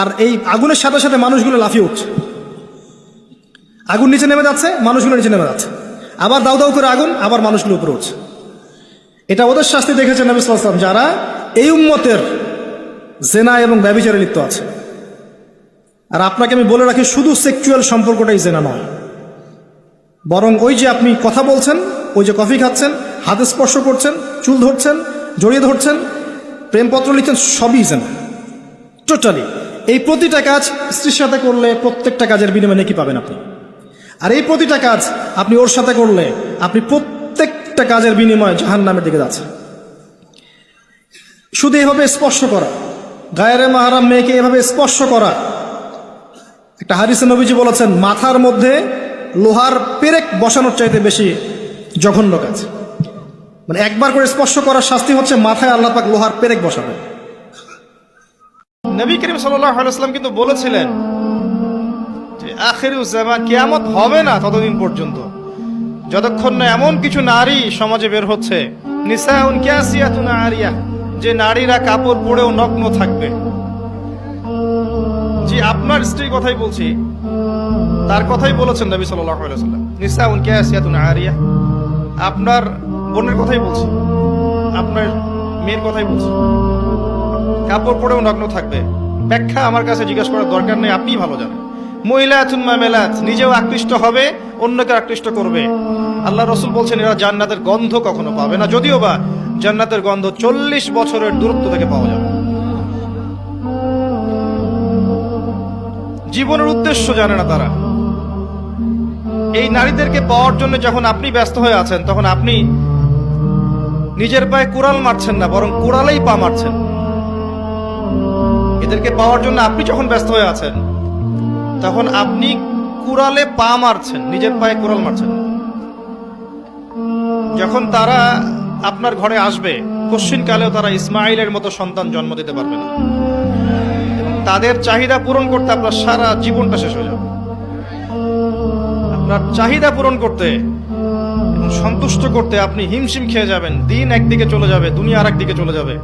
আর এই আগুনের সাথে সাথে মানুষগুলো লাফিয়ে উঠছে। আগুন নিচে নেমে যাচ্ছে, মানুষগুলো নিচে নেমে যাচ্ছে। আবার দাউ দাউ করে আগুন, আবার মানুষগুলো উপরে উঠছে। এটা ওদের শাস্তি দেখেছেন নবী সাল্লাম যারা এই উম্মতের জেনা এবং ব্যবিচারে লিপ্ত আছে। আর আপনাকে আমি বলে রাখি, শুধু সেক্সুয়াল সম্পর্কটাই জেনা নয়। বরং ওই যে আপনি কথা বলছেন, ওই যে কফি খাচ্ছেন, হাতে স্পর্শ করছেন, চুল ধরছেন, জড়িয়ে ধরছেন, প্রেমপত্র লিখছেন, সবই জেনা। টোটালি এই প্রতিটা কাজ স্ত্রীর সাথে করলে প্রত্যেকটা কাজের বিনিময়ে নাকি পাবেন আপনি। আর এই প্রতিটা কাজ আপনি ওর সাথে করলে আপনি প্রত্যেকটা কাজের বিনিময়ে জাহান নামের দিকে যাচ্ছেন। শুধু এভাবে স্পর্শ করা, গায়ের মাহারাম মেয়েকে এভাবে স্পর্শ করা। একটা হারিসে নবীজি বলেছেন, মাথার মধ্যে লোহার পেরেক বসানোর চাইতে বেশি জঘন্য কাজ। মানে একবার করে স্পর্শ করার শাস্তি হচ্ছে মাথায় আল্লাহ পাক লোহার পেরেক বসাবে নবী করিম সাল্লাম কিন্তু বলেছিলেন যে আখেরুজ্জামান কিয়ামত হবে না ততদিন পর্যন্ত। যতক্ষণ না এমন কিছু নারী সমাজে বের হচ্ছে আরিয়া, যে নারীরা কাপড় পরেও নগ্ন থাকবে। জি, আপনার স্ত্রীর কথাই বলছি। তার কথাই বলেছেন নবী সাল্লাল্লাহু আলাইহি ওয়াসাল্লাম। নিসাউন আরিয়া, আপনার বোনের কথাই বলছি। আপনার মেয়ের কথাই বলছি। কাপড় পরেও নগ্ন থাকবে। ব্যাখ্যা আমার কাছে জিজ্ঞাসা করার দরকার নেই, আপনিই ভালো জানেন। মহিলা মেলাত নিজেও আকৃষ্ট হবে, অন্যকে আকৃষ্ট করবে। আল্লাহ রসুল বলছেন, এরা জান্নাতের গন্ধ কখনো পাবে না, যদিও বা জান্নাতের গন্ধ চল্লিশ বছরের দূরত্ব থেকে পাওয়া যাবে। জীবনের উদ্দেশ্য জানে না তারা। এই নারীদেরকে পাওয়ার জন্য যখন আপনি ব্যস্ত হয়ে আছেন, তখন আপনি নিজের পায়ে কুড়াল মারছেন না, বরং কুড়ালেই পা মারছেন। এদেরকে পাওয়ার জন্য আপনি যখন ব্যস্ত হয়ে আছেন, তখন আপনি কুড়ালে পা মারছেন, নিজের পায়ে কুড়াল মারছেন। যখন তারা আপনার ঘরে আসবে কালেও তারা ইসমাইলের মতো সন্তান জন্ম দিতে পারবে না। তাদের চাহিদা পূরণ করতে আপনার সারা জীবনটা শেষ হয়ে যাবে। আপনার চাহিদা পূরণ করতে সন্তুষ্ট করতে আপনি হিমশিম খেয়ে যাবেন, দিন একদিকে চলে যাবে, দুনিয়া আর একদিকে চলে যাবে।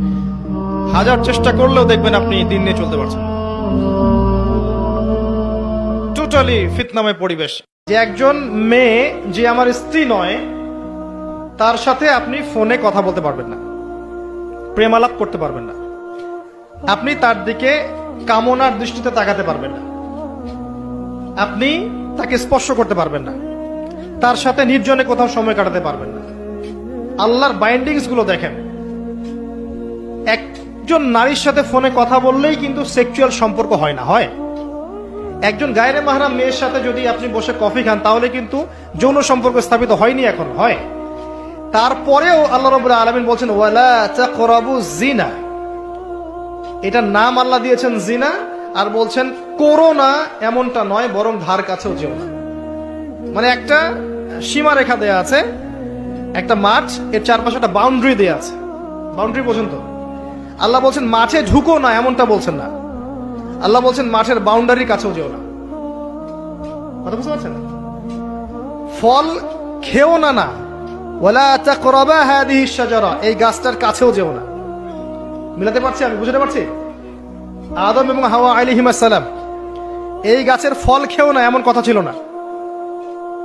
হাজার চেষ্টা করলেও দেখবেন আপনি দিন নিয়ে চলতে পারছেন। টোটালি ফিতনাময় পরিবেশ। যে একজন মেয়ে, যে আমার স্ত্রী নয়, তার সাথে আপনি ফোনে কথা বলতে পারবেন না। প্রেমালাপ করতে পারবেন না। আপনি তার দিকে কামনার দৃষ্টিতে তাকাতে পারবেন না। আপনি তাকে স্পর্শ করতে পারবেন না। তার সাথে নির্জনে কোথাও সময় কাটাতে পারবেন না। আল্লাহর বাইন্ডিংসগুলো দেখেন। একজন নারীর সাথে ফোনে কথা বললেই কিন্তু সেক্সুয়াল সম্পর্ক হয় না, হয়? একজন গায়ের মাহারাম মেয়ের সাথে যদি আপনি বসে কফি খান, তাহলে কিন্তু যৌন সম্পর্ক স্থাপিত হয়নি এখন, হয়? তারপরেও আল্লাহ রব আলমিন বলছেন, ওয়ালা তাকরাবু জিনা এটার নাম আল্লাহ দিয়েছেন জিনা আর বলছেন করোনা এমনটা নয়, বরং ধার কাছেও যেও না। মানে একটা সীমা রেখা দেয়া আছে, একটা মাঠ, এর চারপাশে একটা বাউন্ডারি দেয়া আছে। বাউন্ডারি পর্যন্ত আল্লাহ বলছেন, মাঠে ঢুকো না, এমনটা বলছেন না। আল্লাহ বলছেন, মাঠের বাউন্ডারির কাছেও যেও না। বুঝতে পারছেন? ফল খেও না না। ওয়ালা তাকরাবা হাদিহি শাজারা, এই গাছটার কাছেও যেও না। মিলাতে পারছি আমি? বুঝতে পারছি? আদম এবং হাওয়া আলাইহিমাস সালাম এই গাছের ফল খেও না, এমন কথা ছিল না।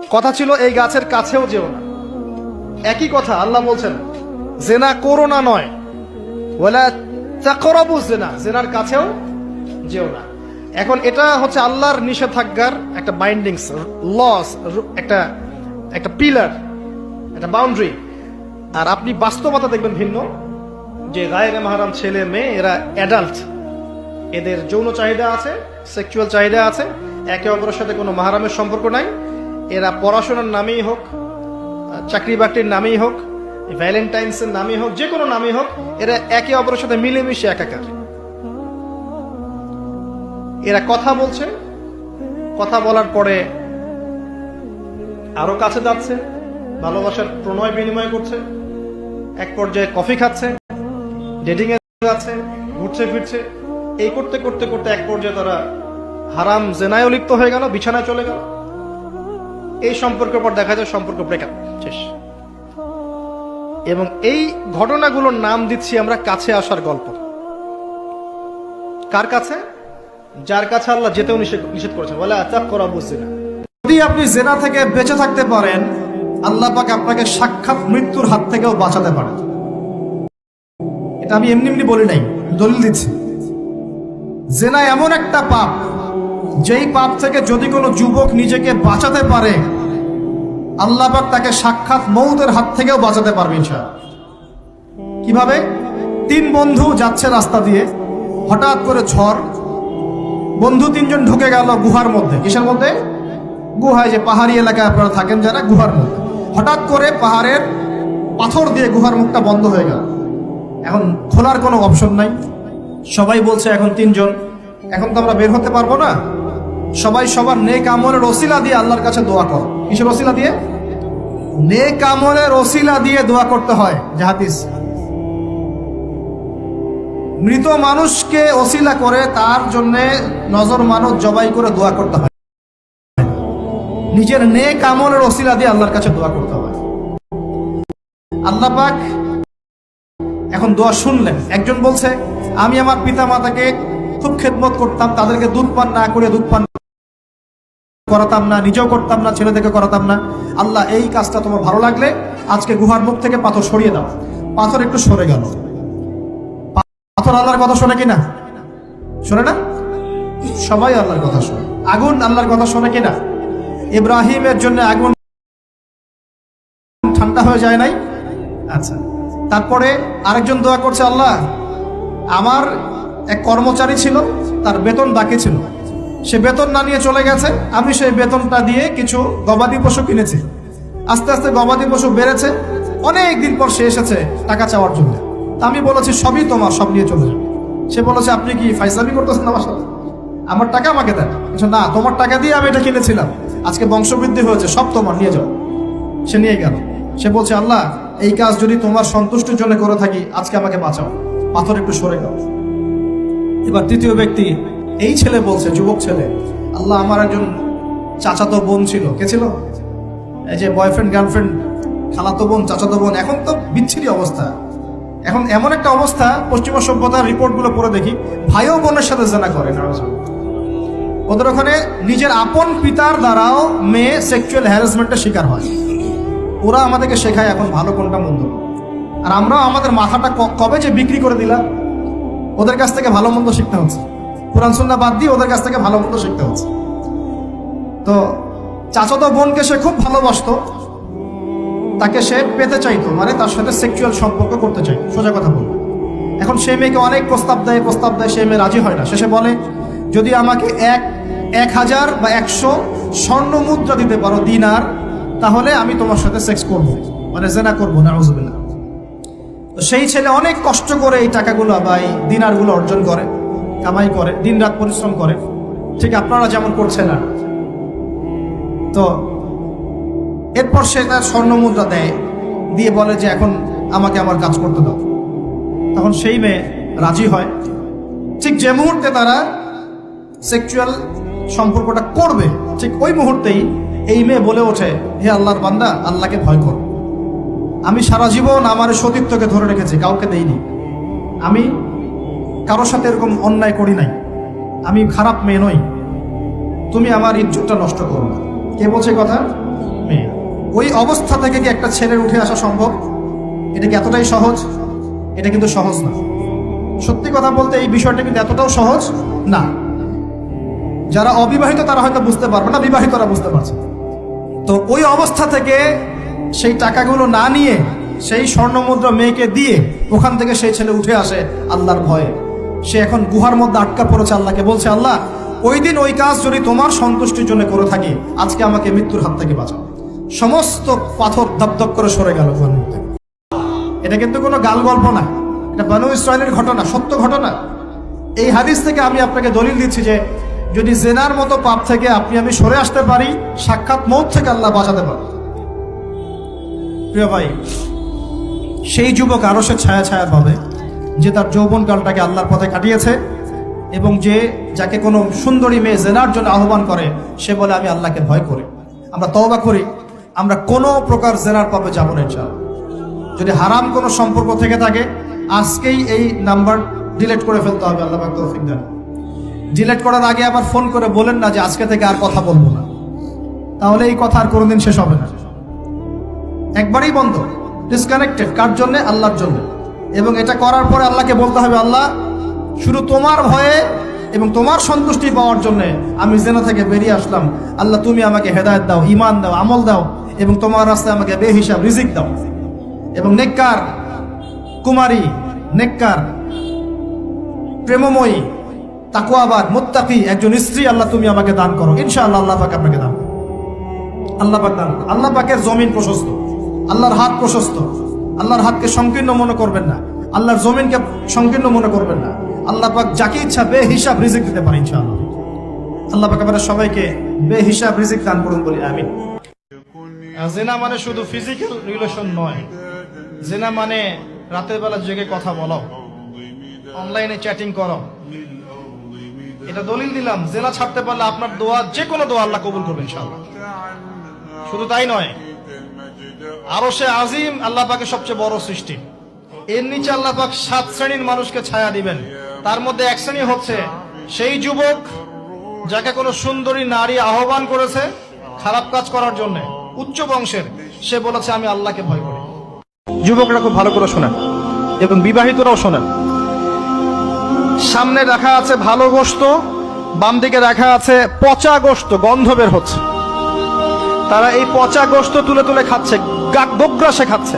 কথা ছিল, এই গাছের কাছেও যেও না। একই কথা, আল্লাহ বলছেন, জেনা করো না নয়। ওয়ালা তাকরাবু জেনা জেনার কাছেও যেও না। এখন এটা হচ্ছে আল্লাহর নিষেধাজ্ঞার একটা বাইন্ডিংস লস একটা একটা পিলার একটা বাউন্ডারি আর আপনি বাস্তবতা দেখবেন ভিন্ন, যে গায়ের মাহারাম ছেলে, মেয়ে, এরা অ্যাডাল্ট এদের যৌন চাহিদা আছে সেক্সুয়াল চাহিদা আছে, একে অপরের সাথে কোনো মাহারামের সম্পর্ক নাই। এরা পড়াশোনার নামেই হোক চাকরি বাকরির নামেই হোক ভ্যালেন্টাইন্সের নামেই হোক, যে কোনো নামেই হোক, এরা একে অপরের সাথে মিলেমিশে একাকার। এরা কথা বলছে, কথা বলার পরে আরও কাছে যাচ্ছে, ভালোবাসার প্রণয় বিনিময় করছে, এক পর্যায়ে কফি খাচ্ছে ডেটিং এ যাচ্ছে, ঘুরছে ফিরছে, এই করতে করতে করতে এক পর্যায়ে তারা হারাম জেনায়ও লিপ্ত হয়ে গেল, বিছানায় চলে গেল। এই সম্পর্কের পর দেখা যায় সম্পর্ক ব্রেকআপ শেষ। এবং এই ঘটনাগুলোর নাম দিচ্ছি আমরা কাছে আসার গল্প। কার কাছে? যার কাছে আল্লাহ যেতেও নিষেধ করেছেন। বলে আচাক করা বুঝছি না যদি আপনি জেনা থেকে বেঁচে থাকতে পারেন, আল্লাহ পাক আপনাকে সাক্ষাৎ মৃত্যুর হাত থেকেও বাঁচাতে পারে এটা আমি এমনি এমনি বলি নাই, দলিল দিচ্ছি। জেনা এমন একটা পাপ, যেই পাপ থেকে যদি কোনো যুবক নিজেকে বাঁচাতে পারে আল্লাহ পাক তাকে সাক্ষাৎ মৌতের হাত থেকেও বাঁচাতে পারবে ইনশাআল্লাহ কীভাবে? তিন বন্ধু যাচ্ছে রাস্তা দিয়ে, হঠাৎ করে ঝড়, বন্ধু তিনজন ঢুকে গেল গুহার মধ্যে। কিসের মধ্যে? গুহায় যে পাহাড়ি এলাকায় আপনারা থাকেন যারা, গুহার মধ্যে। হঠাৎ করে পাহাড়ের পাথর দিয়ে গুহার মুখটা বন্ধ হয়ে গেল। এখন খোলার কোনো অপশন নাই। সবাই বলছে এখন তিনজন। এখন তো আমরা বের হতে পারব না। সবাই সবার নেক আমলের রসিলা দিয়ে আল্লাহর কাছে দোয়া করো। কিসের রসিলা দিয়ে? নেক আমলের রসিলা দিয়ে দোয়া করতে হয় জাহাতিস মৃত মানুষকে ওসিলা করে, তার জন্য নজর মানত জবাই করে দোয়া করতে হয়। নিজের নেক আমলের অসিলা দিয়ে আল্লাহর কাছে দোয়া করতে হয়। আল্লাহ পাক এখন দোয়া শুনলেন। একজন বলছে, আমি আমার পিতা মাতাকে খুব খেদমত করতাম, তাদেরকে দুধ পান না করে দুধ পান করাতাম না, নিজেও করতাম না, ছেলেদেরকে করাতাম না। আল্লাহ, এই কাজটা তোমার ভালো লাগলে আজকে গুহার মুখ থেকে পাথর সরিয়ে দাও। পাথর একটু সরে গেল। পাথর আল্লাহর কথা শোনে কিনা? শোনে না? সবাই আল্লাহর কথা শোনে। আগুন আল্লাহর কথা শোনে কিনা? ইব্রাহিমের জন্য আগুন ঠান্ডা হয়ে যায় নাই? আচ্ছা। তারপরে আরেকজন দোয়া করছে, আল্লাহ, আমার এক কর্মচারী ছিল, তার বেতন বাকি ছিল। সে বেতন না নিয়ে চলে গেছে আমি সেই বেতনটা দিয়ে কিছু গবাদি পশু কিনেছি। আস্তে আস্তে গবাদি পশু বেড়েছে অনেক দিন পর সে এসেছে টাকা চাওয়ার জন্য। আমি বলেছি সবই তোমার সব নিয়ে চলে যাবে সে বলেছে আপনি কি ফাইসলামি করতেছেন আমার সাথে? আমার টাকা আমাকে দেন। বলছে, না তোমার টাকা দিয়ে আমি এটা কিনেছিলাম। আজকে বংশবৃদ্ধি হয়েছে সব তোমার নিয়ে যাও। সে নিয়ে গেল। সে বলছে আল্লাহ এই কাজ যদি তোমার সন্তুষ্টির জন্য করে থাকি আজকে আমাকে বাঁচাও। পাথর একটু সরে গেল এবার তৃতীয় ব্যক্তি এই ছেলে বলছে, যুবক ছেলে, আল্লাহ আমার একজন চাচাতো বোন ছিল। কে ছিল? এই যে বয়ফ্রেন্ড গার্লফ্রেন্ড খালাতো বোন, চাচাতো বোন, এখন তো বিচ্ছিরি অবস্থা। এখন এমন একটা অবস্থা, পশ্চিমা সভ্যতার রিপোর্টগুলো পড়ে দেখি ভাইও বোনের সাথে জেনা করে। ওদের ওখানে নিজের আপন পিতার দ্বারাও মেয়ে সেক্সুয়াল হ্যারাসমেন্টের শিকার হয়। ওরা আমাদেরকে শেখায় এখন ভালো কোনটা মন্দ। আর আমরাও আমাদের মাথাটা কবে যে বিক্রি করে দিলাম, ওদের কাছ থেকে ভালো মন্দ শিখতে হচ্ছে। কোরআন সুন্না বাদ দিয়ে ওদের কাছ থেকে ভালো মন্দ শিখতে হচ্ছে। তো চাচাতো বোনকে সে খুব ভালোবাসতো, তাকে সে পেতে চাইতো মানে তার সাথে সেক্সুয়াল সম্পর্ক করতে চাইতো। সোজা কথা বলব। এখন সে মেয়েকে অনেক প্রস্তাব দেয় প্রস্তাব দেয় সে মেয়ে রাজি হয় না। শেষে বলে, যদি আমাকে এক এক হাজার বা একশো স্বর্ণ মুদ্রা দিতে পারো দিনার, তাহলে আমি তোমার সাথে সেক্স করব। মানে জেনা করব না তো সেই ছেলে অনেক কষ্ট করে এই টাকাগুলো বা এই দিনারগুলো অর্জন করে। কামাই করে দিন রাত পরিশ্রম করে। ঠিক আপনারা যেমন করছেন আর। তো এরপর সে তার স্বর্ণ মুদ্রা দেয়, দিয়ে বলে যে, এখন আমাকে আমার কাজ করতে দাও। তখন সেই মেয়ে রাজি হয়। ঠিক যে মুহূর্তে তারা সেক্সুয়াল সম্পর্কটা করবে, ঠিক ওই মুহূর্তেই এই মেয়ে বলে ওঠে, হে আল্লাহর বান্দা, আল্লাহকে ভয় কর। আমি সারা জীবন আমার সতীত্বকে ধরে রেখেছি, কাউকে দেইনি। আমি কারোর সাথে এরকম অন্যায় করি নাই। আমি খারাপ মেয়ে নই। তুমি আমার ইজ্জতটা নষ্ট করো না। কে বলছে কথা? মেয়ে। ওই অবস্থা থেকে কি একটা ছেলের উঠে আসা সম্ভব? এটা কি এতটাই সহজ? এটা কিন্তু সহজ না। সত্যি কথা বলতে এই বিষয়টা কিন্তু এতটাও সহজ না। যারা অবিবাহিত তারা হয়তো বুঝতে পারবে না, বিবাহিতরা বুঝতে পারছে তো ওই অবস্থা থেকে সেই টাকাগুলো না নিয়ে সেই স্বর্ণমুদ্রা মেয়েকে দিয়ে ওখান থেকে সেই ছেলে উঠে আসে আল্লাহর ভয়ে। সে এখন গুহার মধ্যে আটকা পড়েছে আল্লাহকে। বলছে, আল্লাহ ওই দিন ওই কাজ যদি তোমার সন্তুষ্টির জন্য করে থাকি, আজকে আমাকে মৃত্যুর হাত থেকে বাঁচাও। সমস্ত পাথর দপদপ করে সরে গেল গুহার মধ্যে। এটা কিন্তু কোনো গাল গল্প না। এটা বানু ইসরায়েলের ঘটনা, সত্য ঘটনা। এই হাদিস থেকে আমি আপনাকে দলিল দিচ্ছি যে, যদি জেনার মতো পাপ থেকে আপনি, আমি সরে আসতে পারি, সাক্ষাৎ মৌত থেকে আল্লাহ বাঁচাতে পারে প্রিয় ভাই, সেই যুবক আরও সে ছায়া ছায়া পাবে যে তার যৌবনকালটাকে আল্লাহর পথে কাটিয়েছে এবং যে যাকে কোনো সুন্দরী মেয়ে জেনার জন্য আহ্বান করে, সে বলে, আমি আল্লাহকে ভয় করি। আমরা তওবা করি। আমরা কোনো প্রকার জেনার পাবে যাব না যদি হারাম কোনো সম্পর্ক থেকে থাকে, আজকেই এই নাম্বার ডিলেট করে ফেলতে হবে, আল্লাহ তৌফিক দেন। ডিলেট করার আগে আবার ফোন করে বলেন না যে, আজকে থেকে আর কথা বলব না। তাহলে এই কথা আর কোনোদিন শেষ হবে না। একবারই বন্ধ ডিসকানেক্টেড কার জন্য? আল্লাহর জন্য। এবং এটা করার পরে আল্লাহকে বলতে হবে, আল্লাহ, শুধু তোমার ভয়ে এবং তোমার সন্তুষ্টি পাওয়ার জন্য আমি জেনা থেকে বেরিয়ে আসলাম। আল্লাহ, তুমি আমাকে হেদায়ত দাও ইমান দাও, আমল দাও এবং তোমার রাস্তায় আমাকে বেহিসাব, রিজিক দাও। এবং নেককার, কুমারী, নেককার, প্রেমময়ী তাকুয়াবাদ মুত্তাকি একজন স্ত্রী আল্লাহ, তুমি আমাকে দান করো। ইনশাআল্লাহ আল্লাহ পাক আপনাকে দান আল্লাহ পাক দান আল্লাহ পাকের জমিন প্রশস্ত। আল্লাহর হাত প্রশস্ত। আল্লাহর হাতকে সংকীর্ণ মনে করবেন না। আল্লাহর জমিনকে সংকীর্ণ মনে করবেন না। আল্লাহ পাক যাকে ইচ্ছা বে হিসাব রিজিক দিতে পারে ইনশাআল্লাহ। আল্লাহ পাক আমাদের সবাইকে বে হিসাব রিজিক দান করুন বলি, আমিন। জেনা মানে শুধু ফিজিক্যাল রিলেশন নয়। জেনা মানে রাতের বেলা জেগে কথা বলো। অনলাইনে চ্যাটিং করো। এটা দলিল দিলাম, জেনা ছাড়তে পারলে আপনার দোয়া যে কোনো দোয়া আল্লাহ কবুল করবেন ইনশাআল্লাহ। শুধু তাই নয় আরও সে আজিম আল্লাহ পাকের সবচেয়ে বড় সৃষ্টি। এর নিচে আল্লাহ পাক সাত শ্রেণির মানুষকে ছায়া দিবেন। তার মধ্যে এক শ্রেণি হচ্ছে সেই যুবক যাকে কোনো সুন্দরী নারী আহ্বান করেছে খারাপ কাজ করার জন্য। উচ্চ বংশের। সে বলেছে, আমি আল্লাহকে ভয় করি। যুবকরা খুব ভালো করে শোনেন এবং বিবাহিতরাও শোনেন। সামনে রাখা আছে ভালো গোস্ত বাম দিকে রাখা আছে পচা গোস্ত গন্ধ বের হচ্ছে। তারা এই পচা গোস্ত তুলে তুলে খাচ্ছে গোগ্রাসে খাচ্ছে।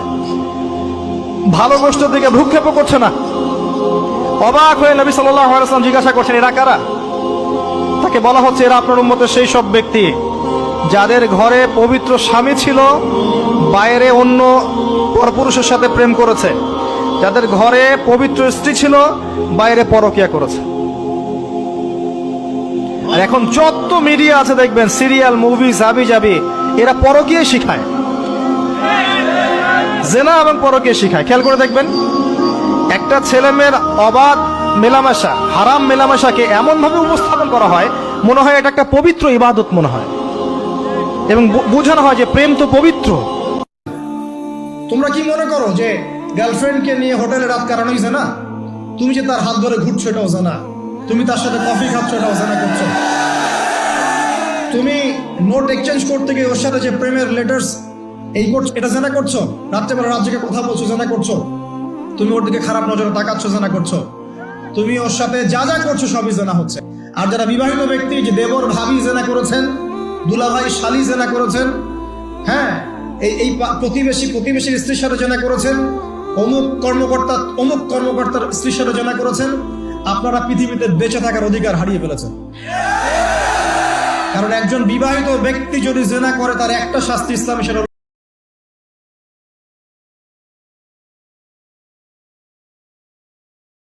ভালো গোস্ত দিকে ভ্রুক্ষেপও করছে না। অবাক হয়ে নবী সাল্লাহ জিজ্ঞাসা করছেন, এরা কারা? তাকে বলা হচ্ছে, এরা আপনার উম্মতের সেই সব ব্যক্তি যাদের ঘরে পবিত্র স্বামী ছিল, বাইরে অন্য পরপুরুষের সাথে প্রেম করেছে। যাদের ঘরে পবিত্র স্ত্রী ছিল, বাইরে পরকিয়া করেছে। আর এখন যত মিডিয়া আছে দেখবেন, সিরিয়াল, মুভি জাবি জাবি এরা পরকীয় শিখায়। জেনা এবং পরকীয় শিখায়। খেয়াল করে দেখবেন, একটা ছেলে মেয়ের অবাধ মেলামেশা, হারাম মেলামেশাকে এমন ভাবে উপস্থাপন করা হয়, মনে হয় এটা একটা পবিত্র ইবাদত মনে হয়। এবং বোঝানো হয় যে প্রেম তো পবিত্র। তোমরা কি মনে করো যে গার্লফ্রেন্ডকে নিয়ে হোটেলে রাত কাটানোই জানা? তুমি যে তার হাত ধরে ঘুরছো এটাও জানা। তুমি তার সাথে কফি খাচ্ছ এটাও জানা করছ। তুমি নোট এক্সচেঞ্জ করতে গিয়ে ওর সাথে যে প্রেমের লেটার্স এই করছ এটা জানা করছ? রাত্রেবেলা রাত জেগে কথা বলছো, জানা করছ? তুমি ওর দিকে খারাপ নজরে তাকাচ্ছ, জানা করছ? তুমি ওর সাথে যা যা করছ সবই জানা হচ্ছে। আর যারা বিবাহিত ব্যক্তি, যে দেবর ভাবি জেনা করেছেন, দুলাভাই শালি জেনা করেছেন হ্যাঁ এই এই প্রতিবেশী প্রতিবেশীর স্ত্রীর সাথে জেনা করেছেন, অমুক কর্মকর্তা অমুক কর্মকর্তার স্ত্রীর সাথে জেনা করেছেন, আপনারা পৃথিবীতে বেঁচে থাকার অধিকার হারিয়ে ফেলেছেন। কারণ একজন বিবাহিত ব্যক্তি যদি জেনা করে তার একটা শাস্তি ইসলামে সেটা